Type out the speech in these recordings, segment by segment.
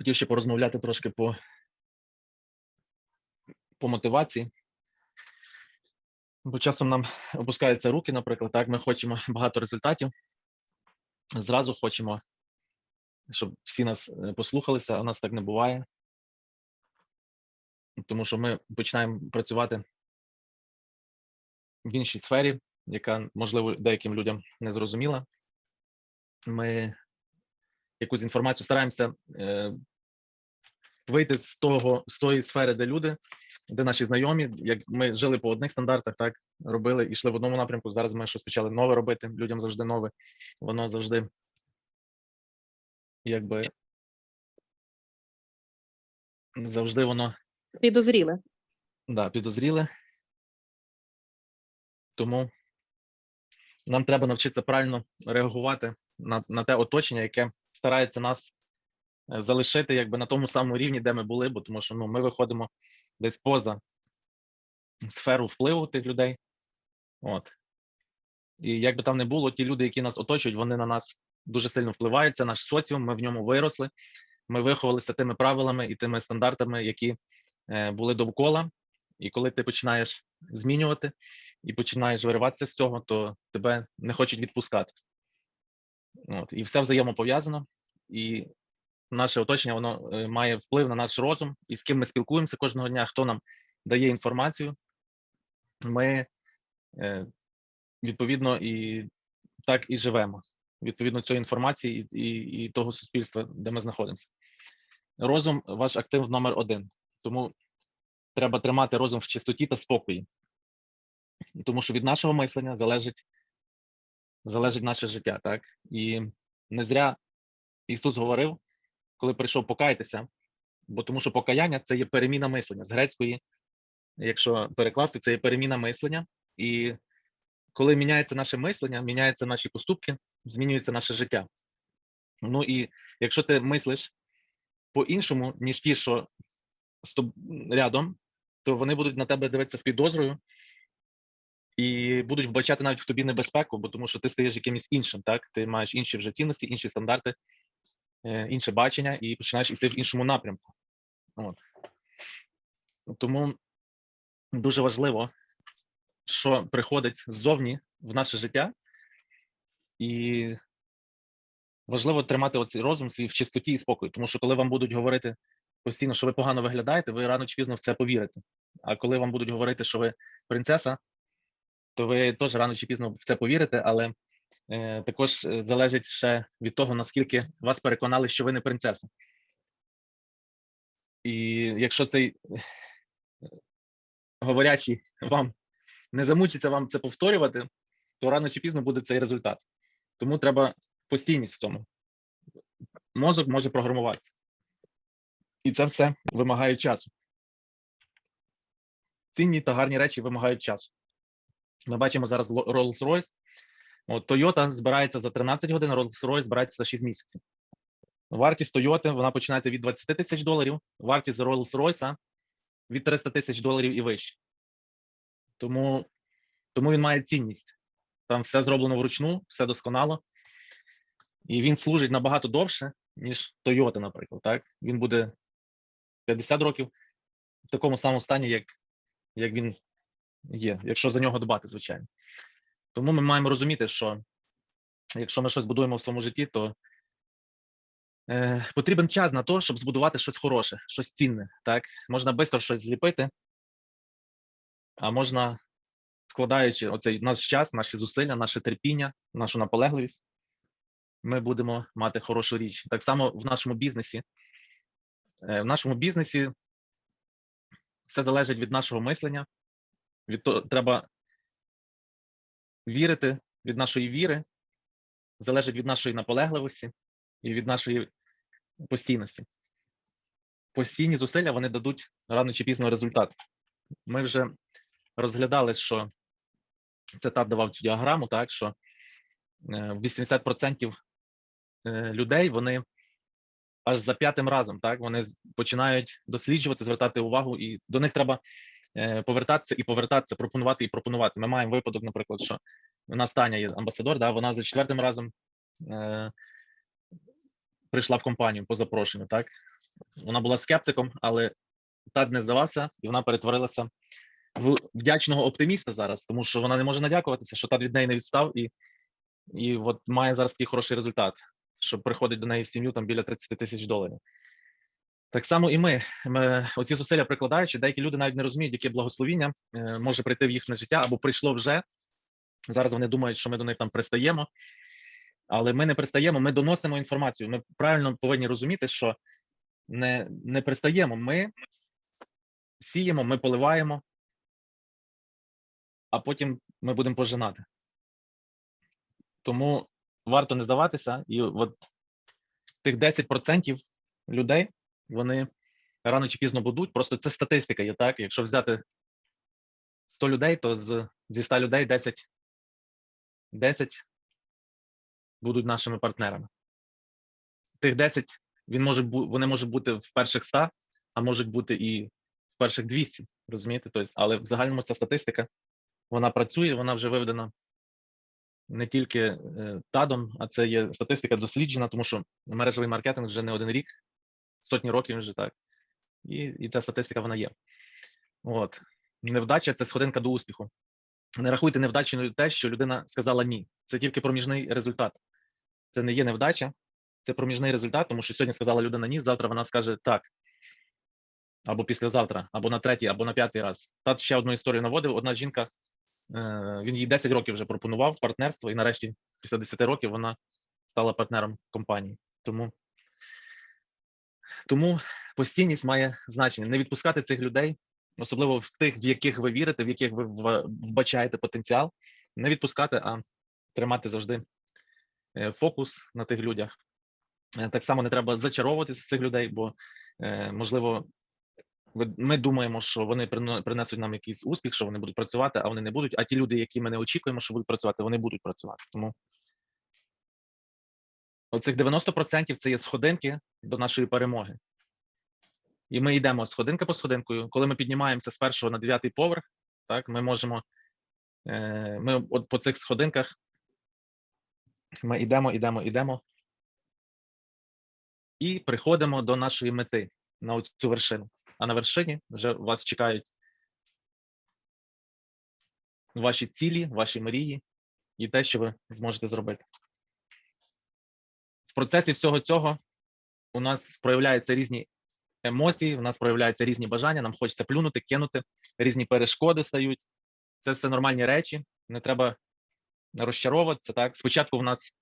Хотів ще порозмовляти трошки по, по мотивації. Бо часом нам опускаються руки, наприклад, так, ми хочемо багато результатів. Зразу хочемо, щоб всі нас е, послухалися, а у нас так не буває. Тому що ми починаємо працювати в іншій сфері, яка, можливо, деяким людям не зрозуміла. Ми якусь інформацію стараємося е, вийти з того з тої сфери, де люди, де наші знайомі, як ми жили по одних стандартах, так робили, йшли в одному напрямку. Зараз ми щось почали нове робити. Людям завжди нове. Воно завжди якби завжди воно Підозріле. да, підозріле. Тому нам треба навчитися правильно реагувати на, на те оточення, яке старається нас залишити якби на тому самому рівні, де ми були, бо тому що ну, ми виходимо десь поза сферу впливу тих людей. От. І як би там не було, ті люди, які нас оточують, вони на нас дуже сильно впливають. Це наш соціум, ми в ньому виросли. Ми виховалися тими правилами і тими стандартами, які е, були довкола. І коли ти починаєш змінювати і починаєш вириватися з цього, то тебе не хочуть відпускати. От, і все взаємопов'язано, і наше оточення воно е, має вплив на наш розум, і з ким ми спілкуємося кожного дня, хто нам дає інформацію, ми е, відповідно і так і живемо. Відповідно цієї інформації і, і, і того суспільства, де ми знаходимося. Розум ваш актив номер один. Тому треба тримати розум в чистоті та спокої. Тому що від нашого мислення залежить, залежить наше життя, так? І не зря Ісус говорив, коли прийшов покаятися, бо тому що покаяння це є переміна мислення з грецької, якщо перекласти, це є переміна мислення. І коли міняється наше мислення, міняються наші поступки, змінюється наше життя. Ну і якщо ти мислиш по-іншому, ніж ті, що з тоб- рядом, то вони будуть на тебе дивитися з підозрою і будуть вбачати навіть в тобі небезпеку, бо тому що ти стаєш якимось іншим, так? Ти маєш інші вже цінності, інші стандарти, інше бачення, і починаєш йти в іншому напрямку. От. Тому дуже важливо, що приходить ззовні в наше життя, і важливо тримати оцей розум свій в чистоті і спокої, тому що коли вам будуть говорити постійно, що ви погано виглядаєте, ви рано чи пізно в це повірите. А коли вам будуть говорити, що ви принцеса, то ви теж рано чи пізно в це повірите, але е, також е, залежить ще від того, наскільки вас переконали, що ви не принцеса. І якщо цей е, говорячий вам не замучиться вам це повторювати, то рано чи пізно буде цей результат. Тому треба постійність в цьому. Мозок може програмуватися. І це все вимагає часу. Цінні та гарні речі вимагають часу. Ми бачимо зараз Rolls-Royce. От Toyota збирається за 13 годин, Rolls-Royce збирається за 6 місяців. Вартість Toyota вона починається від 20 тисяч доларів, вартість Rolls-Royce від 300 тисяч доларів і вище. Тому, тому він має цінність. Там все зроблено вручну, все досконало. І він служить набагато довше, ніж Toyota, наприклад. Так? Він буде 50 років в такому самому стані, як, як він є, якщо за нього дбати, звичайно. Тому ми маємо розуміти, що якщо ми щось будуємо в своєму житті, то е, потрібен час на те, щоб збудувати щось хороше, щось цінне. Так? Можна швидко щось зліпити, а можна, вкладаючи оцей наш час, наші зусилля, наше терпіння, нашу наполегливість, ми будемо мати хорошу річ. Так само в нашому бізнесі. Е, В нашому бізнесі все залежить від нашого мислення. Від того, треба вірити від нашої віри, залежить від нашої наполегливості і від нашої постійності. Постійні зусилля вони дадуть рано чи пізно результат. Ми вже розглядали, що це тат давав цю діаграму, так що е, 80% е, людей вони аж за п'ятим разом, так вони починають досліджувати, звертати увагу, і до них треба е, повертатися і повертатися, пропонувати і пропонувати. Ми маємо випадок, наприклад, що у нас Таня є амбасадор, да, вона за четвертим разом е, прийшла в компанію по запрошенню, так вона була скептиком, але тад не здавався, і вона перетворилася в вдячного оптиміста зараз, тому що вона не може надякуватися, що тат від неї не відстав, і, і от має зараз такий хороший результат, що приходить до неї в сім'ю там біля 30 тисяч доларів. Так само і ми. ми оці зусилля прикладаючи, деякі люди навіть не розуміють, яке благословіння е, може прийти в їхнє життя або прийшло вже. Зараз вони думають, що ми до них там пристаємо, але ми не пристаємо, ми доносимо інформацію. Ми правильно повинні розуміти, що не, не пристаємо. Ми сіємо, ми поливаємо, а потім ми будемо пожинати. Тому варто не здаватися, і от тих 10% людей вони рано чи пізно будуть. Просто це статистика є так. Якщо взяти 100 людей, то з, зі 100 людей 10, 10 будуть нашими партнерами. Тих 10 він може вони можуть бути в перших 100, а можуть бути і в перших 200, розумієте? Тобто, але в загальному ця статистика вона працює, вона вже виведена не тільки е, ТАДом, а це є статистика досліджена, тому що мережевий маркетинг вже не один рік, сотні років вже так. І, і ця статистика вона є. От. Невдача це сходинка до успіху. Не рахуйте невдачею те, що людина сказала ні. Це тільки проміжний результат. Це не є невдача, це проміжний результат, тому що сьогодні сказала людина ні, завтра вона скаже так. Або післязавтра, або на третій, або на п'ятий раз. Тат ще одну історію наводив. Одна жінка, е, він їй 10 років вже пропонував партнерство, і нарешті, після 10 років, вона стала партнером компанії. Тому тому постійність має значення. Не відпускати цих людей, особливо в тих, в яких ви вірите, в яких ви вбачаєте потенціал. Не відпускати, а тримати завжди е, фокус на тих людях. Е, Так само не треба зачаровуватися в цих людей, бо е, можливо. Ми думаємо, що вони принесуть нам якийсь успіх, що вони будуть працювати, а вони не будуть. А ті люди, які ми не очікуємо, що будуть працювати, вони будуть працювати. Тому оцих 90% це є сходинки до нашої перемоги. І ми йдемо сходинка по сходинкою. Коли ми піднімаємося з першого на дев'ятий поверх, так ми можемо. е, Ми от по цих сходинках ми йдемо, йдемо, йдемо і приходимо до нашої мети на цю вершину. А на вершині вже вас чекають ваші цілі, ваші мрії і те, що ви зможете зробити. В процесі всього цього у нас проявляються різні емоції, у нас проявляються різні бажання, нам хочеться плюнути, кинути, різні перешкоди стають. Це все нормальні речі, не треба розчаровуватися. Так, спочатку в нас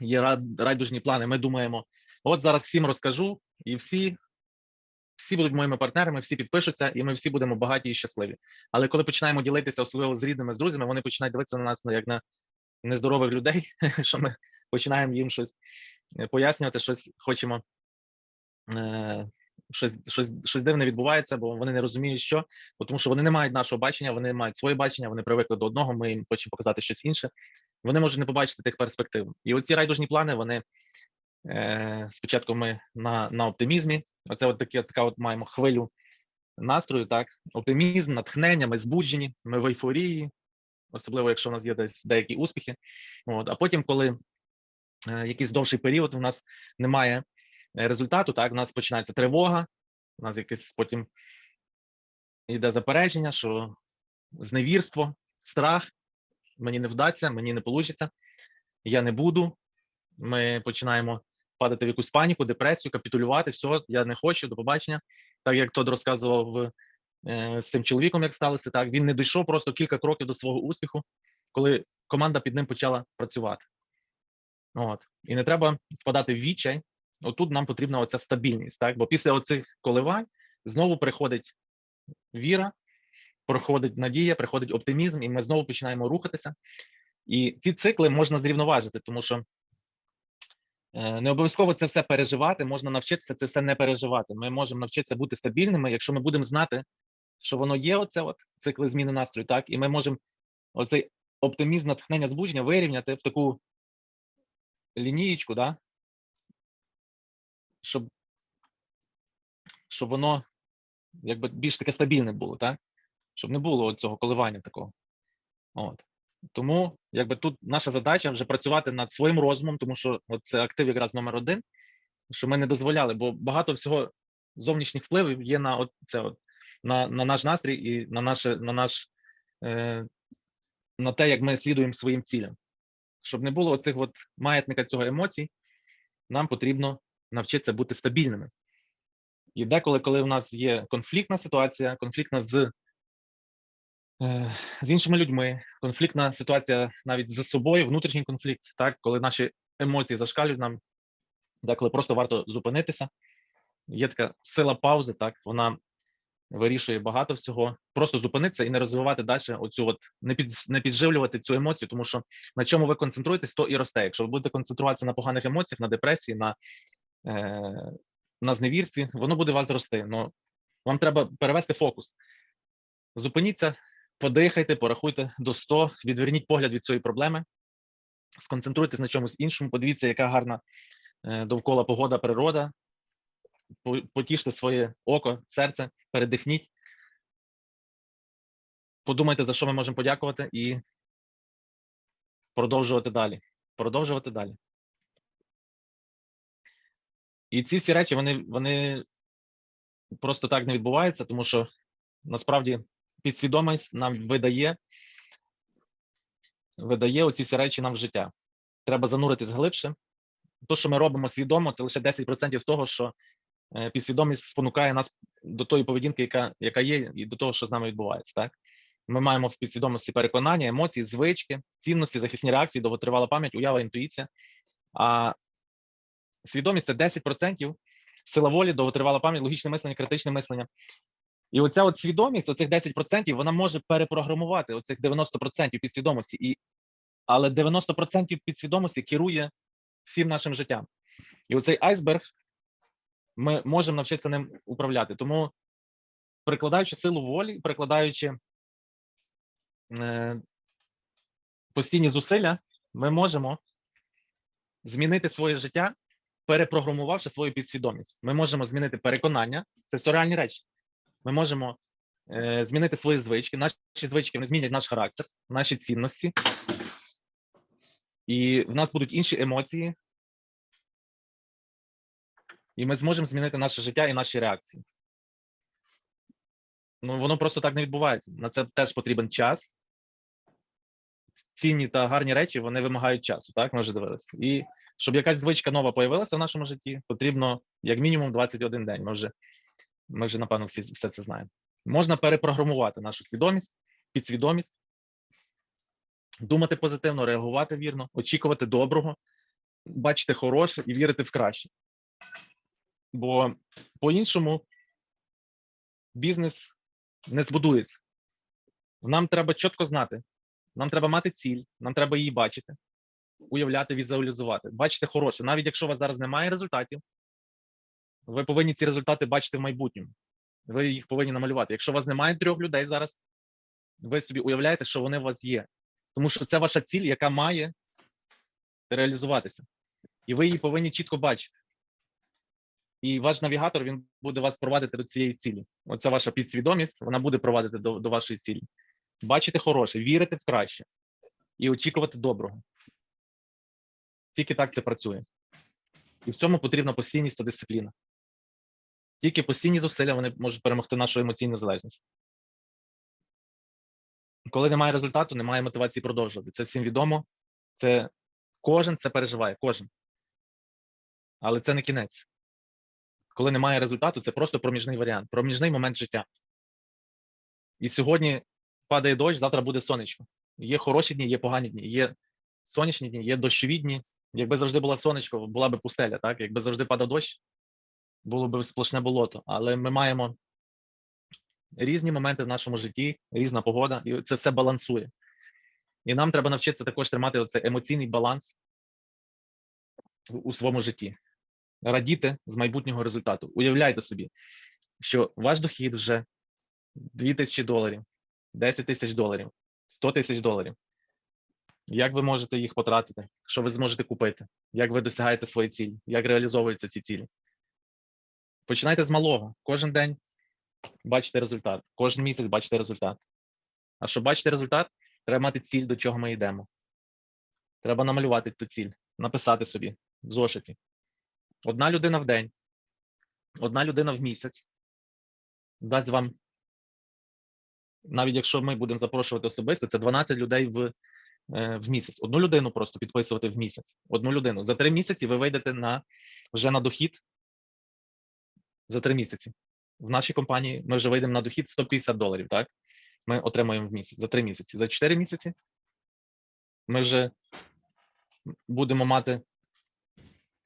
є райдужні плани. Ми думаємо, от зараз всім розкажу, і всі, всі будуть моїми партнерами, всі підпишуться, і ми всі будемо багаті і щасливі. Але коли починаємо ділитися, особливо з рідними, з друзями, вони починають дивитися на нас ну, як на нездорових людей, що ми починаємо їм щось е, пояснювати, щось хочемо. е, Щось, щось, щось дивне відбувається, бо вони не розуміють, що бо тому, що вони не мають нашого бачення, вони мають своє бачення, вони привикли до одного. Ми їм хочемо показати щось інше. Вони можуть не побачити тих перспектив. І оці райдужні плани, вони е, спочатку ми на, на оптимізмі. Оце от таке, така от маємо хвилю настрою. Так, оптимізм, натхнення, ми збуджені, ми в ейфорії, особливо якщо у нас є десь деякі успіхи. От, а потім, коли якийсь довший період, у нас немає е, результату, так, у нас починається тривога, у нас якесь потім йде заперечення, що зневірство, страх, мені не вдасться, мені не вийде, я не буду. Ми починаємо падати в якусь паніку, депресію, капітулювати, все, я не хочу, до побачення. Так як Тодор розказував е, з цим чоловіком, як сталося, так він не дійшов просто кілька кроків до свого успіху, коли команда під ним почала працювати. От. І не треба впадати в відчай. Отут нам потрібна оця стабільність, так? Бо після оцих коливань знову приходить віра, проходить надія, приходить оптимізм, і ми знову починаємо рухатися. І ці цикли можна зрівноважити, тому що е, не обов'язково це все переживати, можна навчитися це все не переживати. Ми можемо навчитися бути стабільними, якщо ми будемо знати, що воно є, оце от цикли зміни настрою, так, і ми можемо оцей оптимізм, натхнення, збудження вирівняти в таку лінієчку, да? щоб, щоб воно якби більш таке стабільне було, так? Щоб не було цього коливання такого. От. Тому якби тут наша задача вже працювати над своїм розумом, тому що от це актив якраз номер один. що ми не дозволяли, бо багато всього зовнішніх впливів є на от це от, на, на наш настрій і на наше на наш е, на те, як ми слідуємо своїм цілям. Щоб не було оцих от маятника цього емоцій, нам потрібно навчитися бути стабільними. І деколи, коли в нас є конфліктна ситуація, конфліктна з, е, з іншими людьми, конфліктна ситуація навіть з собою, внутрішній конфлікт, так, коли наші емоції зашкалюють нам, деколи просто варто зупинитися. Є така сила паузи, так, вона вирішує багато всього. Просто зупинитися і не розвивати далі оцю от, не, під, не підживлювати цю емоцію, тому що на чому ви концентруєтесь, то і росте. Якщо ви будете концентруватися на поганих емоціях, на депресії, на е, на зневірстві, воно буде вас рости. Ну вам треба перевести фокус. Зупиніться, подихайте, порахуйте до 100, відверніть погляд від цієї проблеми, сконцентруйтесь на чомусь іншому, подивіться, яка гарна е, довкола погода, природа. По- Потіште своє око, серце, передихніть. Подумайте, за що ми можемо подякувати, і продовжувати далі. Продовжувати далі. І ці всі речі вони, вони просто так не відбуваються, тому що насправді підсвідомість нам видає, видає оці всі речі нам в життя. Треба зануритись глибше. То, що ми робимо свідомо, це лише 10% з того, що підсвідомість спонукає нас до тої поведінки, яка, яка є, і до того, що з нами відбувається. Так? Ми маємо в підсвідомості переконання, емоції, звички, цінності, захисні реакції, довготривала пам'ять, уява, інтуїція. А свідомість це 10%, сила волі, довготривала пам'ять, логічне мислення, критичне мислення. І оця от свідомість, оцих 10%, вона може перепрограмувати оцих 90% підсвідомості. І, але 90% підсвідомості керує всім нашим життям. І оцей айсберг ми можемо навчитися ним управляти. Тому, прикладаючи силу волі, прикладаючи е, постійні зусилля, ми можемо змінити своє життя, перепрограмувавши свою підсвідомість. Ми можемо змінити переконання, це все реальні речі. Ми можемо е, змінити свої звички. Наші звички вони змінять наш характер, наші цінності, і в нас будуть інші емоції, і ми зможемо змінити наше життя і наші реакції. Ну, воно просто так не відбувається. На це теж потрібен час. Цінні та гарні речі вони вимагають часу, так? Ми вже дивилися. І щоб якась звичка нова появилася в нашому житті, потрібно як мінімум 21 день. Ми вже, ми вже напевно, всі все це знаємо. Можна перепрограмувати нашу свідомість, підсвідомість, думати позитивно, реагувати вірно, очікувати доброго, бачити хороше і вірити в краще. Бо по-іншому бізнес не збудується. Нам треба чітко знати, нам треба мати ціль, нам треба її бачити, уявляти, візуалізувати, бачити хороше. Навіть якщо у вас зараз немає результатів, ви повинні ці результати бачити в майбутньому. Ви їх повинні намалювати. Якщо у вас немає трьох людей зараз, ви собі уявляєте, що вони у вас є. Тому що це ваша ціль, яка має реалізуватися. І ви її повинні чітко бачити. І ваш навігатор він буде вас провадити до цієї цілі. Оце ваша підсвідомість, вона буде провадити до, до вашої цілі. Бачити хороше, вірити в краще і очікувати доброго. Тільки так це працює. І в цьому потрібна постійність та дисципліна. Тільки постійні зусилля вони можуть перемогти нашу емоційну залежність. Коли немає результату, немає мотивації продовжувати. Це всім відомо. Це кожен це переживає, кожен. Але це не кінець. Коли немає результату, це просто проміжний варіант, проміжний момент життя. І сьогодні падає дощ, завтра буде сонечко. Є хороші дні, є погані дні, є сонячні дні, є дощові дні. Якби завжди було сонечко, була б пустеля, так? Якби завжди падав дощ, було б сплошне болото. Але ми маємо різні моменти в нашому житті, різна погода, і це все балансує. І нам треба навчитися також тримати оцей емоційний баланс у своєму житті радіти з майбутнього результату. Уявляйте собі, що ваш дохід вже 2 тисячі доларів, 10 тисяч доларів, 100 тисяч доларів. Як ви можете їх потратити? Що ви зможете купити? Як ви досягаєте свої цілі? Як реалізовуються ці цілі? Починайте з малого. Кожен день бачите результат. Кожен місяць бачите результат. А щоб бачити результат, треба мати ціль, до чого ми йдемо. Треба намалювати ту ціль, написати собі в зошиті одна людина в день, одна людина в місяць дасть вам, навіть якщо ми будемо запрошувати особисто, це 12 людей в, е, в місяць. Одну людину просто підписувати в місяць. Одну людину. За три місяці ви вийдете на вже на дохід за три місяці. В нашій компанії ми вже вийдемо на дохід 150 доларів, так? Ми отримуємо в місяць за три місяці. За чотири місяці ми вже будемо мати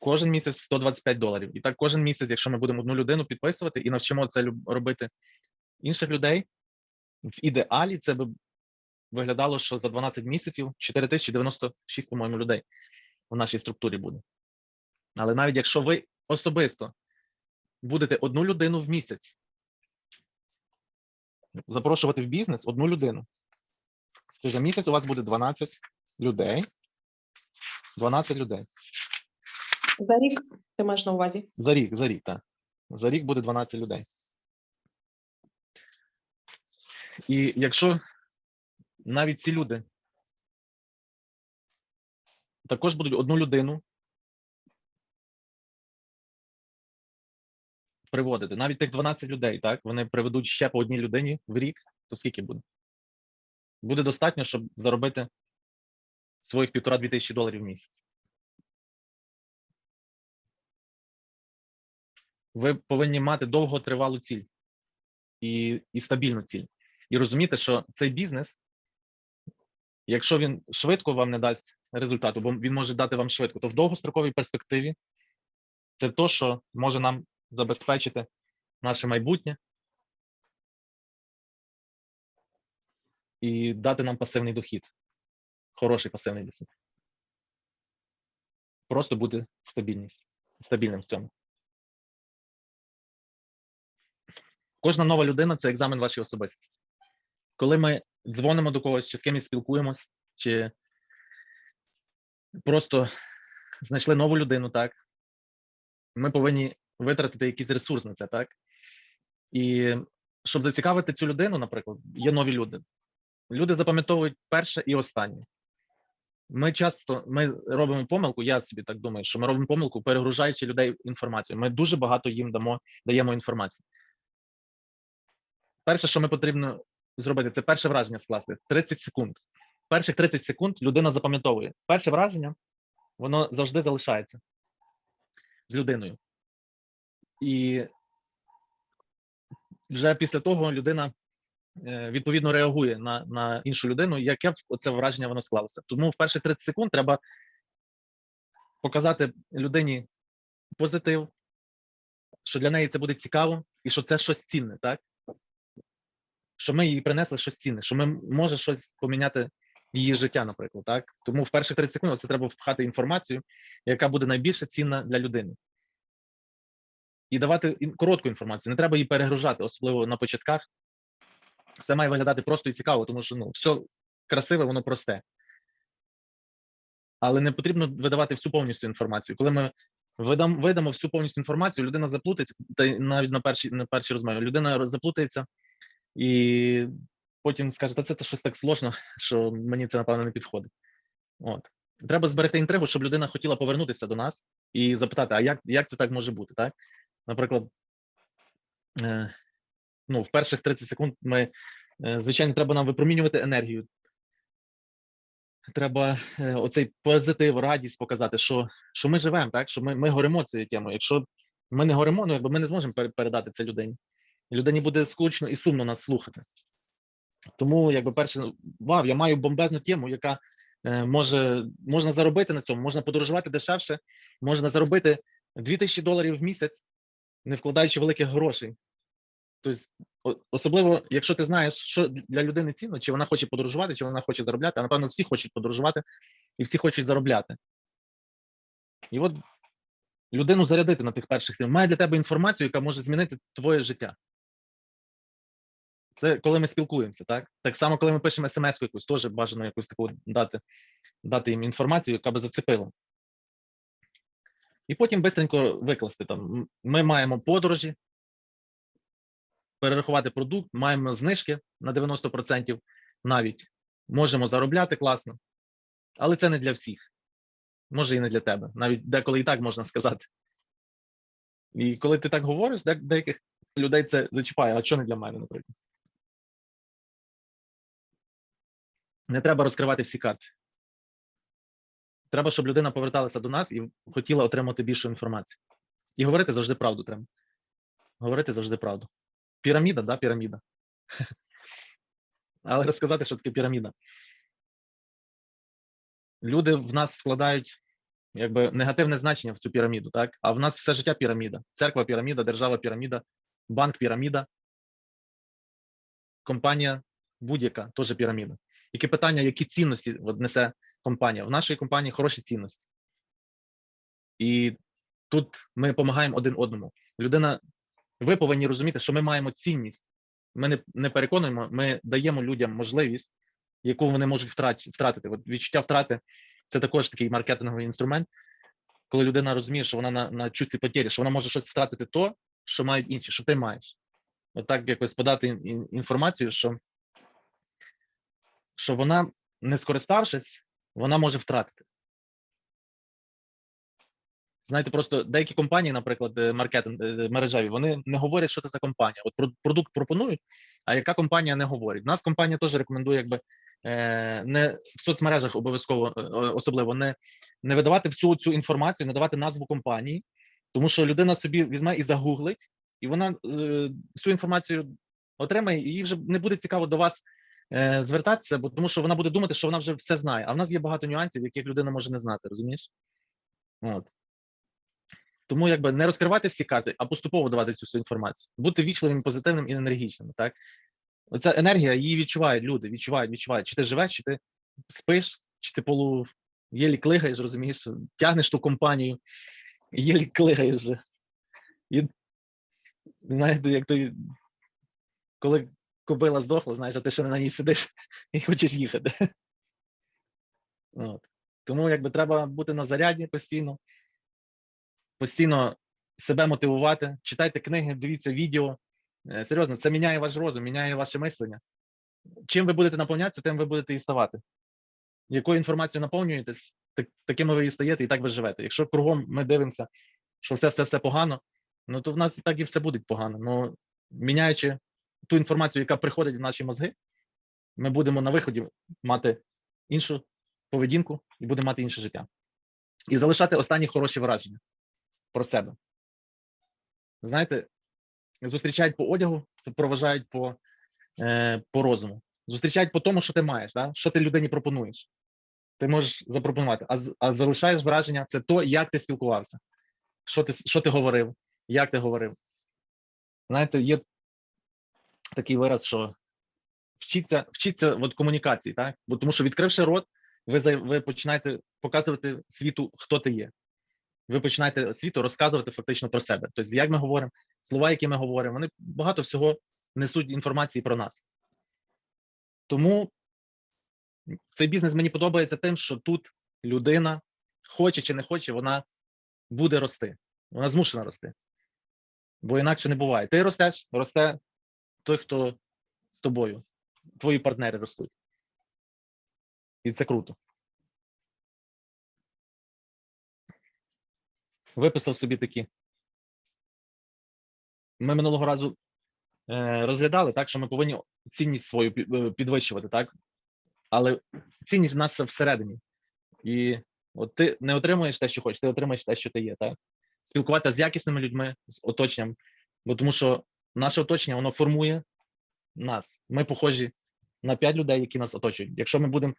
кожен місяць 125 доларів. І так кожен місяць, якщо ми будемо одну людину підписувати і навчимо це робити інших людей, в ідеалі це би виглядало, що за 12 місяців 4096, по-моєму, людей в нашій структурі буде. Але навіть якщо ви особисто будете одну людину в місяць запрошувати в бізнес одну людину, то за місяць у вас буде 12 людей. 12 людей. За рік ти маєш на увазі? За рік, за рік, так. За рік буде 12 людей. І якщо навіть ці люди також будуть одну людину приводити, навіть тих 12 людей, так, вони приведуть ще по одній людині в рік, то скільки буде? Буде достатньо, щоб заробити своїх півтора-дві тисячі доларів в місяць. Ви повинні мати довготривалу ціль і, і стабільну ціль. І розуміти, що цей бізнес, якщо він швидко вам не дасть результату, бо він може дати вам швидко, то в довгостроковій перспективі це то, що може нам забезпечити наше майбутнє і дати нам пасивний дохід, хороший пасивний дохід. Просто бути стабільність, стабільним в цьому. Кожна нова людина це екзамен вашої особистості. Коли ми дзвонимо до когось, чи з кимось спілкуємось, чи просто знайшли нову людину, так ми повинні витратити якийсь ресурс на це, так? І щоб зацікавити цю людину, наприклад, є нові люди. Люди запам'ятовують перше і останнє. Ми часто ми робимо помилку, я собі так думаю, що ми робимо помилку, перегружаючи людей інформацією. Ми дуже багато їм дамо, даємо інформації перше, що ми потрібно зробити, це перше враження скласти 30 секунд. Перших 30 секунд людина запам'ятовує. Перше враження воно завжди залишається з людиною. І вже після того людина е, відповідно реагує на, на іншу людину, яке це враження воно склалося. Тому в перші 30 секунд треба показати людині позитив, що для неї це буде цікаво, і що це щось цінне, так? Що ми їй принесли щось цінне, що ми може щось поміняти її життя, наприклад. Так тому в перших 30 секунд це треба впхати інформацію, яка буде найбільше цінна для людини. І давати коротку інформацію. Не треба її перегружати, особливо на початках. Все має виглядати просто і цікаво, тому що ну, все красиве, воно просте. Але не потрібно видавати всю повністю інформацію. Коли ми видам, видамо всю повністю інформацію, людина заплутається, та навіть на першій на першій розмові людина заплутається і потім скаже, та це та щось так сложно, що мені це напевно не підходить. От. Треба зберегти інтригу, щоб людина хотіла повернутися до нас і запитати, а як, як це так може бути? Так? Наприклад, е, ну, в перших 30 секунд ми, е, звичайно, треба нам випромінювати енергію. Треба е, оцей позитив, радість показати, що, що ми живемо, так? що ми, ми горимо цією темою. Якщо ми не горимо, ну якби ми не зможемо передати це людині. Людині буде скучно і сумно нас слухати. Тому, якби перше, вау, я маю бомбезну тему, яка е, може можна заробити на цьому, можна подорожувати дешевше, можна заробити 2000 доларів в місяць, не вкладаючи великих грошей. Тобто, особливо, якщо ти знаєш, що для людини цінно, чи вона хоче подорожувати, чи вона хоче заробляти, а напевно, всі хочуть подорожувати і всі хочуть заробляти. І от людину зарядити на тих перших має для тебе інформацію, яка може змінити твоє життя. Це коли ми спілкуємося, так? Так само, коли ми пишемо смс якусь, теж бажано якусь таку дати, дати їм інформацію, яка би зацепила. І потім швидко викласти там. Ми маємо подорожі, перерахувати продукт, маємо знижки на 90% навіть. Можемо заробляти класно, але це не для всіх. Може і не для тебе. Навіть деколи і так можна сказати. І коли ти так говориш, деяких людей це зачіпає, а що не для мене, наприклад. Не треба розкривати всі карти. Треба, щоб людина поверталася до нас і хотіла отримати більшу інформацію. І говорити завжди правду треба. Говорити завжди правду. Піраміда, да, піраміда. Але розказати, що таке піраміда. Люди в нас вкладають якби негативне значення в цю піраміду, так? А в нас все життя піраміда. Церква піраміда, держава піраміда, банк піраміда, компанія будь-яка теж піраміда. Яке питання, які цінності несе компанія? В нашій компанії хороші цінності. І тут ми допомагаємо один одному. Людина, ви повинні розуміти, що ми маємо цінність. Ми не, не переконуємо, ми даємо людям можливість, яку вони можуть втрат- втратити. От відчуття втрати це також такий маркетинговий інструмент, коли людина розуміє, що вона на, на чувстві потері, що вона може щось втратити то, що мають інші, що ти маєш. Отак якось подати ін- ін- інформацію, що, що вона, не скориставшись, вона може втратити. Знаєте, просто деякі компанії, наприклад, е, маркетинг е, мережеві, вони не говорять, що це за компанія. От про- продукт пропонують, а яка компанія не говорить. Нас компанія теж рекомендує, якби е, не в соцмережах обов'язково е, е, особливо не, не видавати всю цю інформацію, не давати назву компанії, тому що людина собі візьме і загуглить, і вона е, всю інформацію отримає, і їй вже не буде цікаво до вас е, звертатися, бо тому що вона буде думати, що вона вже все знає. А в нас є багато нюансів, яких людина може не знати, розумієш? От. Тому якби не розкривати всі карти, а поступово давати цю всю інформацію. Бути вічливим, позитивним і енергічним. Так? Оця енергія, її відчувають люди, відчувають, відчувають. Чи ти живеш, чи ти спиш, чи ти полу єлі клигаєш, розумієш, тягнеш ту компанію, єлі клигаєш вже. І знаєте, як той, коли кобила здохла, знаєш, а ти ще на ній сидиш і хочеш їхати. От. Тому якби треба бути на заряді постійно, постійно себе мотивувати, читайте книги, дивіться відео. Е, Серйозно, це міняє ваш розум, міняє ваше мислення. Чим ви будете наповнятися, тим ви будете і ставати. Якою інформацією наповнюєтесь, так, такими ви і стаєте, і так ви живете. Якщо кругом ми дивимося, що все, все, все погано, ну то в нас і так і все буде погано. Ну, міняючи ту інформацію, яка приходить в наші мозги, ми будемо на виході мати іншу поведінку і будемо мати інше життя. І залишати останні хороші враження про себе. Знаєте, зустрічають по одягу, проважають по, е, по розуму. Зустрічають по тому, що ти маєш, да? що ти людині пропонуєш. Ти можеш запропонувати, а, а залишаєш враження це то, як ти спілкувався, що ти, що ти говорив, як ти говорив. Знаєте, є такий вираз, що вчіться, вчіться от комунікації, так? Бо тому що відкривши рот, ви, ви починаєте показувати світу, хто ти є. Ви починаєте світу розказувати фактично про себе. Тобто, як ми говоримо, слова, які ми говоримо, вони багато всього несуть інформації про нас. Тому цей бізнес мені подобається тим, що тут людина, хоче чи не хоче, вона буде рости. Вона змушена рости. Бо інакше не буває. Ти ростеш, росте той, хто з тобою. Твої партнери ростуть. І це круто. Виписав собі такі. Ми минулого разу е, розглядали так, що ми повинні цінність свою е, підвищувати, так? Але цінність в нас всередині. І от ти не отримуєш те, що хочеш, ти отримаєш те, що ти є, так? Спілкуватися з якісними людьми, з оточенням, бо тому що наше оточення воно формує нас. Ми похожі на п'ять людей, які нас оточують. Якщо ми будемо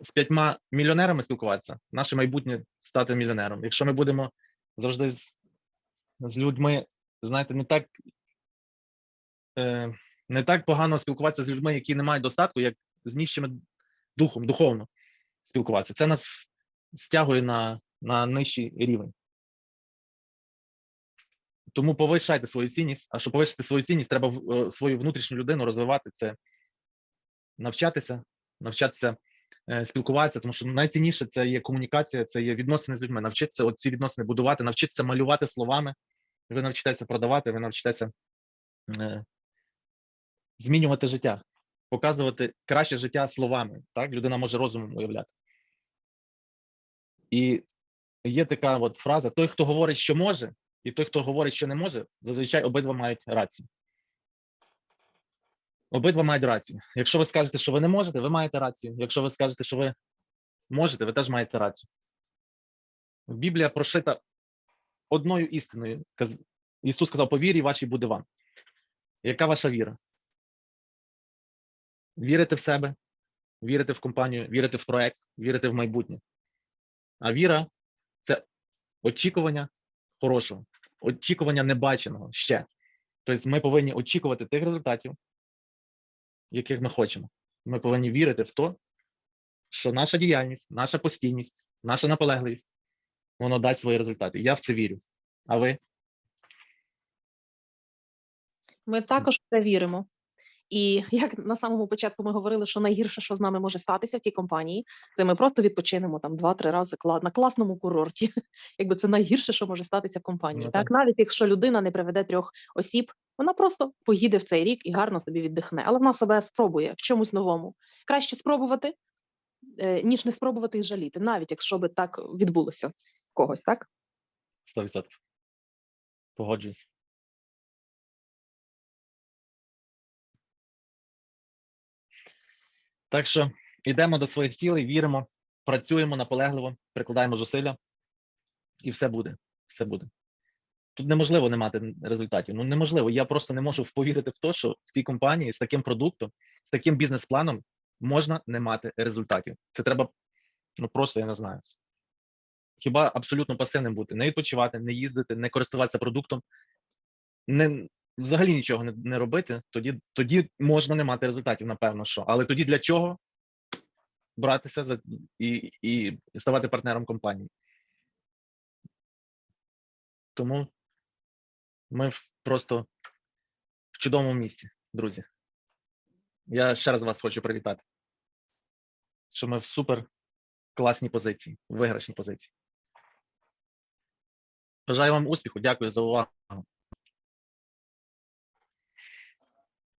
з п'ятьма мільйонерами спілкуватися, наше майбутнє стати мільйонером. Якщо ми будемо завжди з, з людьми, знаєте, не так, е, не так погано спілкуватися з людьми, які не мають достатку, як з нижчими духом, духовно спілкуватися. Це нас стягує на, на нижчий рівень. Тому повищайте свою цінність. А щоб повищити свою цінність, треба е, свою внутрішню людину розвивати. Це навчатися, навчатися е, спілкуватися, тому що найцінніше це є комунікація, це є відносини з людьми. Навчитися оці відносини будувати, навчитися малювати словами. Ви навчитеся продавати, ви навчитеся е, змінювати життя, показувати краще життя словами. Так, людина може розумом уявляти. І є така от фраза: той, хто говорить, що може, і той, хто говорить, що не може, зазвичай обидва мають рацію. Обидва мають рацію. Якщо ви скажете, що ви не можете, ви маєте рацію. Якщо ви скажете, що ви можете, ви теж маєте рацію. Біблія прошита одною істиною. Ісус сказав: по вірі вашій буде вам. Яка ваша віра? Вірите в себе, вірите в компанію, вірите в проект, вірите в майбутнє. А віра це очікування хорошого, очікування небаченого ще. Тобто ми повинні очікувати тих результатів, яких ми хочемо. Ми повинні вірити в те, що наша діяльність, наша постійність, наша наполегливість, воно дасть свої результати. Я в це вірю. А ви? Ми також в це віримо. І як на самому початку ми говорили, що найгірше, що з нами може статися в тій компанії, це ми просто відпочинемо там два-три рази на класному курорті. Якби це найгірше, що може статися в компанії. Ну, так, так. навіть якщо людина не приведе трьох осіб, вона просто поїде в цей рік і гарно собі віддихне. Але вона себе спробує в чомусь новому. Краще спробувати, е, ніж не спробувати і жаліти, навіть якщо би так відбулося в когось, так? 100%. Погоджуюсь. Так що йдемо до своїх цілей, віримо, працюємо наполегливо, прикладаємо зусилля, і все буде. Все буде. Тут неможливо не мати результатів. Ну неможливо. Я просто не можу повірити в те, що в цій компанії з таким продуктом, з таким бізнес-планом можна не мати результатів. Це треба, ну просто я не знаю. Хіба абсолютно пасивним бути, не відпочивати, не їздити, не користуватися продуктом, не взагалі нічого не, не робити, тоді, тоді можна не мати результатів, напевно, що. Але тоді для чого братися за і, і ставати партнером компанії? Тому ми просто в чудовому місці, друзі. Я ще раз вас хочу привітати, що ми в супер класній позиції, виграшній позиції. Бажаю вам успіху, дякую за увагу.